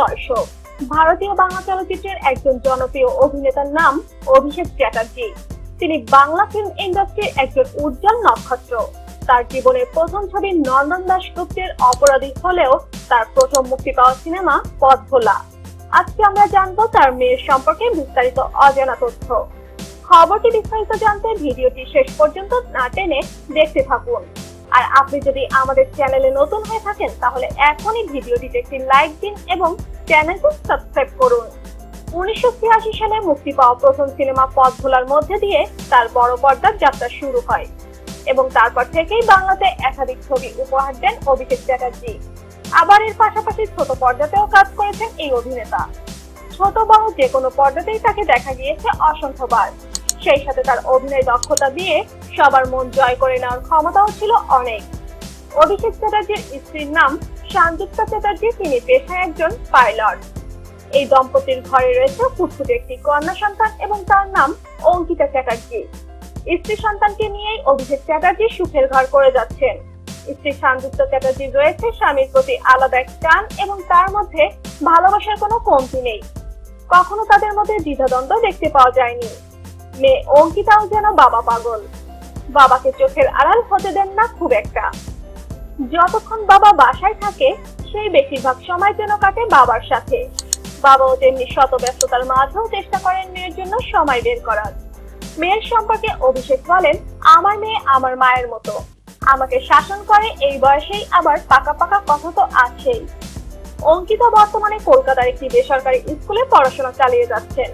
দর্শক। ভারতীয় বাংলা চলচ্চিত্রের একজন জনপ্রিয় অভিনেতার নাম অভিষেক চ্যাটার্জি। তিনি বাংলা ফিল্ম ইন্ডাস্ট্রির একজন উজ্জ্বল নক্ষত্র। তার জীবনের প্রথম ছবি নন্দন দাশগুপ্তের অপরাধী হলেও তার প্রথম মুক্তি পাওয়া সিনেমা পথ আজকে আমরা জানব তার মেয়ের সম্পর্কে বিস্তারিত অজানা তথ্য। খবরটি বিস্তারিত জানতে ভিডিওটি শেষ পর্যন্ত না টেনে দেখতে থাকুন। আর আপনি যদি আমাদের চ্যানেলে নতুন হয়ে থাকেন, তাহলে এখনই ভিডিওটিতে একটি লাইক দিন এবং চ্যানেলটি সাবস্ক্রাইব করুন। উনিশশো ছিয়াশি সালে মুক্তি পাওয়া প্রথম সিনেমা পথ ভোলার মধ্যে দিয়ে তার বড় পর্দার যাত্রা শুরু হয় এবং তারপর থেকেই বাংলাতে একাধিক ছবি উপহার দেন অভিষেক চ্যাটার্জি। আবার এর পাশাপাশি ছোট পর্দাতেও কাজ করেছেন এই অভিনেতা। ছোট বড় যে কোনো পর্দাতেই তাকে দেখা গিয়েছে অসংখ্যবার। সেই সাথে তার অভিনয় দক্ষতা দিয়ে সবার মন জয় করে নেওয়ার ক্ষমতাও ছিল অনেক। অভিষেক চ্যাটার্জির স্ত্রীর নাম সংযুক্তা চ্যাটার্জি, তিনি পেশায় একজন পাইলট। এই দম্পতির ঘরে রয়েছে ফুটফুটে একটি কন্যা সন্তান এবং তার নাম অঙ্কিতা চ্যাটার্জি। স্ত্রী সন্তানকে নিয়েই অভিষেক চ্যাটার্জি সুখের ঘর করে যাচ্ছেন। স্ত্রী সংযুক্ত চ্যাটার্জির রয়েছে স্বামীর প্রতি আলাদা এক টান এবং তার মধ্যে ভালোবাসার কোনো কমতি নেই। কখনো তাদের মধ্যে দ্বিধাদ্বন্দ্ব দেখতে পাওয়া যায়নি। মেয়ে অঙ্কিতাও যেন বাবা পাগল। বাবাকে চোখের আড়াল হতে দেন না খুব একটা। যতক্ষণ বাবা বাসায় থাকে, সেই বেশিরভাগ সময় যেন কাটে বাবার সাথে। বাবাও তেমনি শত ব্যস্ততার মাঝেও চেষ্টা করেন মেয়ের জন্য সময় বের করার। মেয়ের সম্পর্কে অভিষেক বলেন, আমার মেয়ে আমার মায়ের মতো। আমাকে শাসন করে এই বয়সেই আবার পাকা পাকা কথা তো আছেই। অঙ্কিতা বর্তমানে কলকাতার একটি বেসরকারি স্কুলে পড়াশোনা চালিয়ে যাচ্ছেন।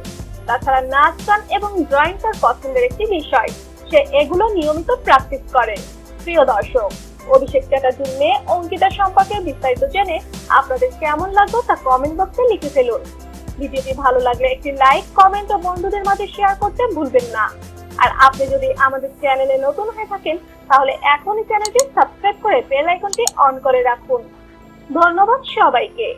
তাছাড়া নাচ গান এবং ড্রয়িং তার পছন্দের একটি বিষয়। সে এগুলো নিয়মিত প্র্যাকটিস করে। প্রিয় দর্শক, অভিষেক চ্যাটার্জির মেয়ে অঙ্কিতা সম্পর্কে বিস্তারিত জেনে আপনাদের কেমন লাগল তা কমেন্ট বক্সে লিখে ফেলুন। ভিডিওটি ভালো লাগলে একটি লাইক কমেন্ট ও বন্ধুদের মাঝে শেয়ার করতে ভুলবেন না। আর আপনি যদি আমাদের চ্যানেলে নতুন হয়ে থাকেন, তাহলে এখনই চ্যানেলটি সাবস্ক্রাইব করে বেল আইকনটি অন করে রাখুন। ধন্যবাদ সবাইকে।